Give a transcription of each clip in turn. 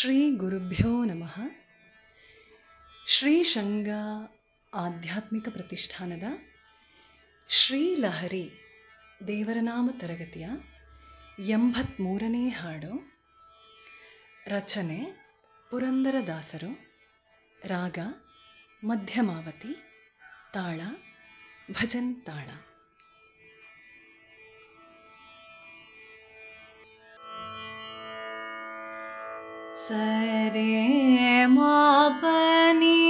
ಶ್ರೀ ಗುರುಭ್ಯೋ ನಮಃ. ಶ್ರೀ ಶ್ರೀಶಂಗ ಆಧ್ಯಾತ್ಮಿಕ ಪ್ರತಿಷ್ಠಾನದ ಶ್ರೀಲಹರಿ ದೇವರನಾಮ ತರಗತಿಯ ಎಂಬತ್ತ್ಮೂರನೇ ಹಾಡು. ರಚನೆ ಪುರಂದರದಾಸರು ರಾಗ ಮಧ್ಯಮಾವತಿ. ತಾಳ ಭಜನ್ ತಾಳ. सरे मापनी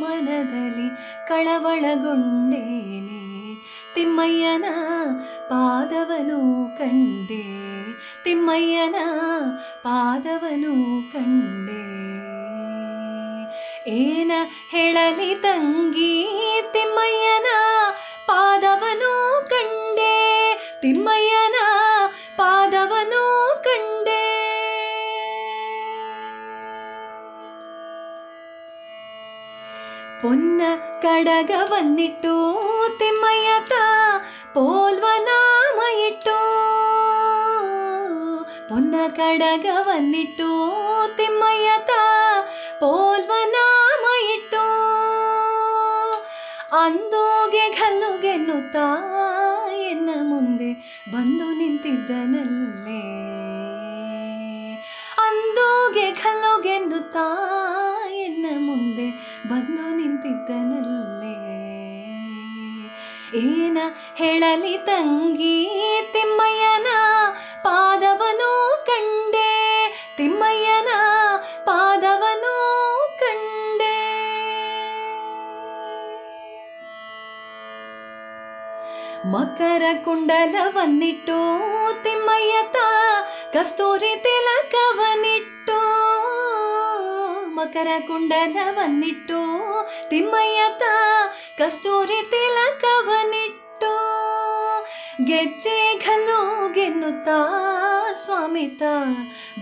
ಮನದಲ್ಲಿ ಕಳವಳಗೊಂಡೇನೆ. ತಿಮ್ಮಯ್ಯನ ಪಾದವನು ಕಂಡೆ. ತಿಮ್ಮಯ್ಯನ ಪಾದವನು ಕಂಡೆ. ಏನ ಹೇಳಲಿ ತಂಗಿ, ತಿಮ್ಮಯ್ಯನ ಪಾದವನು ಕಂಡೆ. ತಿಮ್ಮಯ್ಯನ ನಾಮ ಇಟ್ಟು. ಪೊನ್ನ ಕಡಗವನ್ನಿಟ್ಟು ತಿಮ್ಮಯ್ಯತ ಪೋಲ್ವ ನಾಮ ಇಟ್ಟು. ಅಂದೋಗೆ ಗಲ್ಲುಗೆನ್ನುತ್ತಾ ಎನ್ನ ಮುಂದೆ ಬಂದು ನಿಂತಿದ್ದನಲ್ಲೇ. ಅಂದೋಗೆ ಮುಂದೆ ಬಂದು ನಿಂತಿದ್ದನಲ್ಲೇ. ಏನ ಹೇಳಲಿ ತಂಗಿ ತಿಮ್ಮಯ್ಯನ ಪಾದವನು ಕಂಡೆ. ತಿಮ್ಮಯ್ಯನ ಪಾದವನು ಕಂಡೆ. ಮಕರ ಕುಂಡಲವನ್ನಿಟ್ಟು ತಿಮ್ಮಯ್ಯತ ಕಸ್ತೂರಿ ಮಕರ ಕುಂಡಲವನ್ನಿಟ್ಟು ತ ಕಸ್ತೂರಿ ತಿಲಕವನಿಟ್ಟು ಗೆಜ್ಜೆ ಘಲು ಗೆನ್ನುತ್ತಾ ಸ್ವಾಮಿತ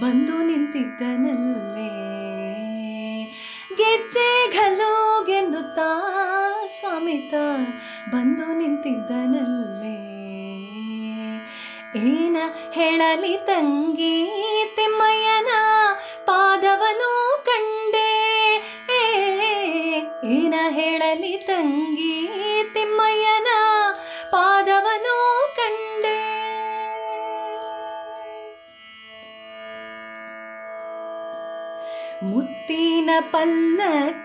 ಬಂದು ನಿಂತಿದ್ದನಲ್ಲೇ. ಗೆಜ್ಜೆ ಘಲು ಗೆನ್ನುತ್ತಾ ಸ್ವಾಮಿತ ಬಂದು ನಿಂತಿದ್ದನಲ್ಲೇ. ಏನ ಹೇಳಲಿ ತಂಗಿ, ತಿಮ್ಮಯ್ಯನ ಪಾದವನು ತಂಗಿ ತಿಮ್ಮಯ್ಯನ ಪಾದವನು ಕಂಡೆ. ಮುತ್ತಿನ ಪಲ್ಲಕ್ಕಿಯತಿಗಳು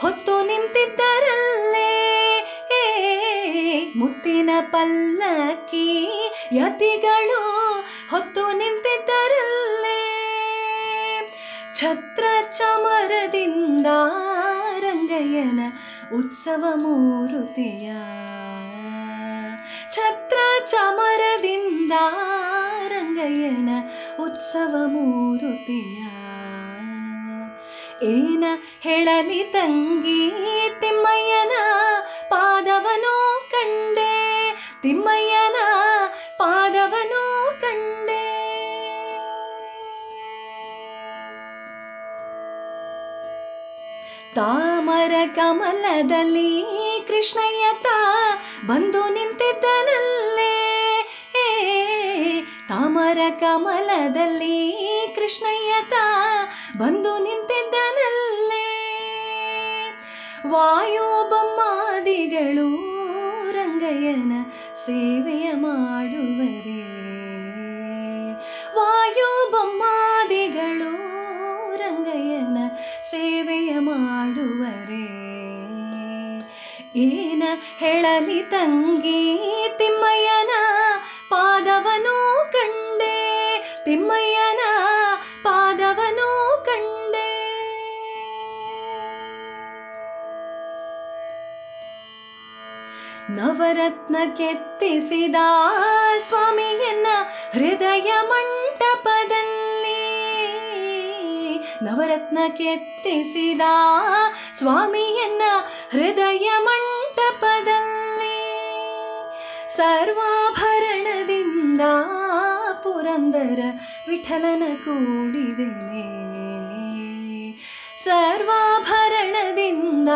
ಹೊತ್ತು ನಿಂತಿದ್ದರಲ್ಲೇ. ಮುತ್ತಿನ ಪಲ್ಲಕ್ಕಿ ಯತಿಗಳು ಹೊತ್ತು ನಿಂತಿದ್ದರಲ್ಲೇ. ಛತ್ರ ಚಮರದಿಂದ ರಂಗಯ್ಯನ ಉತ್ಸವ ಮೂರುತಿಯ ಛತ್ರ ಚಮರದಿಂದ ರಂಗಯ್ಯನ ಉತ್ಸವ ಮೂರುತಿಯ ಏನ ಹೇಳಲಿ ತಂಗಿ ತಿಮ್ಮಯ್ಯನ ಕಮಲದಲ್ಲಿ ಕೃಷ್ಣಯ್ಯತ ಬಂದು ನಿಂತಿದ್ದನಲ್ಲೇ. ತಾಮರ ಕಮಲದಲ್ಲಿ ಕೃಷ್ಣಯ್ಯತ ಬಂದು ನಿಂತಿದ್ದನಲ್ಲೇ. ವಾಯುಬೊಮ್ಮಾದಿಗಳು ರಂಗಯ್ಯನ ಸೇವೆಯ ಮಾಡುವರೇ. ಸೇವೆಯ ಮಾಡುವರೆ. ಏನ ಹೇಳಲಿ ತಂಗಿ, ತಿಮ್ಮಯ್ಯನ ಪಾದವನು ಕಂಡೆ. ತಿಮ್ಮಯ್ಯನ ಪಾದವನು ಕಂಡೆ. ನವರತ್ನ ಕೆತ್ತಿಸಿದ ಸ್ವಾಮಿಯನ್ನ ಹೃದಯ ಮಂಟಪದಲ್ಲಿ ನವರತ್ನ ಕೆತ್ತಿಸಿದ ಸ್ವಾಮಿಯನ್ನ ಹೃದಯ ಮಂಟಪದಲ್ಲಿ ಸರ್ವಾಭರಣದಿಂದ ಪುರಂದರ ವಿಠಲನ ಕೂಡಿದೆನೆ. ಸರ್ವಾಭರಣದಿಂದ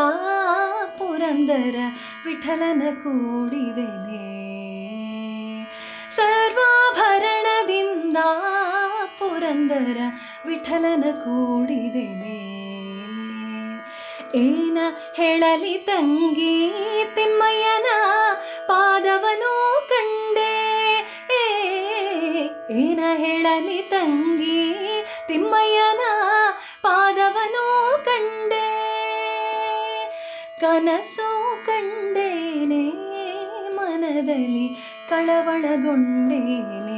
ಪುರಂದರ ವಿಠಲನ ಕೂಡಿದೆನೆ. ಸರ್ವಾಭರಣದಿಂದ ಪುರಂದರ ವಿಠಲನ ಕೂಡಿದೆನೆ. ಏನ ಹೇಳಲಿ ತಂಗಿ ತಿಮ್ಮಯ್ಯನ ಪಾದವನು ಕಂಡೆ. ಏನ ಹೇಳಲಿ ತಂಗಿ ತಿಮ್ಮಯ್ಯನ ಪಾದವನು ಕಂಡೆ. ಕನಸು ಕಂಡೇನೆ, ಮನದಲ್ಲಿ ಕಳವಳಗೊಂಡೇನೆ.